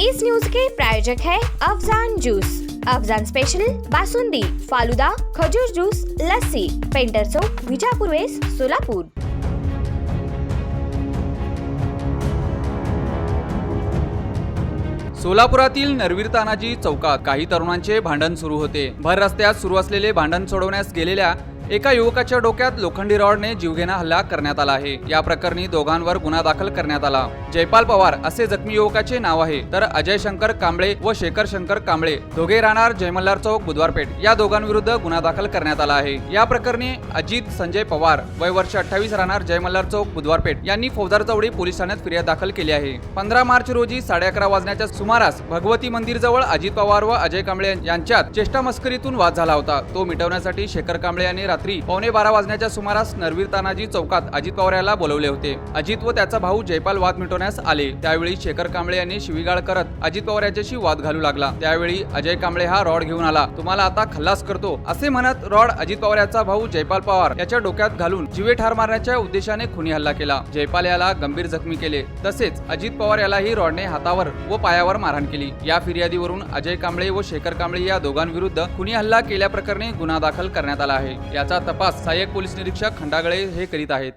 इस news के प्रायोजक है अफजान जूस। अफजान स्पेशल बासुंदी फालुदा खजूर जूस लस्सी पेंटर चौक विजापूर वेस सोलापूर। सोलापुरातील नरवीर तानाजी चौकात काही तरुणांचे भांडण सुरू होते. भर रस्त्यात सुरू असलेले भांडण सोडवण्यास गेलेल्या एका युवकाच्या डोक्यात लोखंडी रॉडने जीवघेणा हल्ला करण्यात आला आहे. या प्रकरणी दोघांवर गुन्हा दाखल करण्यात आला. जयपाल पवार असे जखमी युवकाचे नाव आहे. तर अजय शंकर कांबळे व शेखर शंकर कांबळे दोघे राहणार जयमल्लार चौक बुधवारपेठ या दोघांविरुद्ध गुन्हा दाखल करण्यात आला आहे. या प्रकरणी अजित संजय पवार वय वर्ष अठ्ठावीस राहणार जयमल्लार चौक बुधवारपेठ यांनी फौजदार चौडी पोलीस ठाण्यात फिर्याद दाखल केली आहे. पंधरा मार्च रोजी साडे अकरा वाजण्याच्या सुमारास भगवती मंदिर जवळ अजित पवार व अजय कांबळे यांच्यात चेष्टा मस्करीतून वाद झाला होता. तो मिटवण्यासाठी शेखर कांबळे यांनी रात्री पावणे बारा वाजण्याच्या सुमारास नरवीर तानाजी चौकात अजित पवार याला बोलवले होते. अजित व त्याचा भाऊ जयपाल वाद मिटवण्यास आले. त्यावेळी शेखर कांबळे यांनी शिवीगाळ करत अजित पवार याच्याशी वाद घालू लागला. त्यावेळी अजय कांबळे हा रॉड घेऊन आला. तुम्हाला आता खल्लास करतो असे म्हणत रॉड अजित पवार याचा भाऊ जयपाल पवार याच्या डोक्यात घालून जीवे ठार मारण्याच्या उद्देशाने खुनी हल्ला केला. जयपाल याला गंभीर जखमी केले. तसेच अजित पवार यालाही रॉडने हातावर व पायावर मारहाण केली. या फिर्यादीवरून अजय कांबळे व शेखर कांबळे या दोघांविरुद्ध खुनी हल्ला केल्याप्रकरणी गुन्हा दाखल करण्यात आला आहे. याचा तपास सहाय्यक पोलीस निरीक्षक खंडागळे हे करीत आहेत.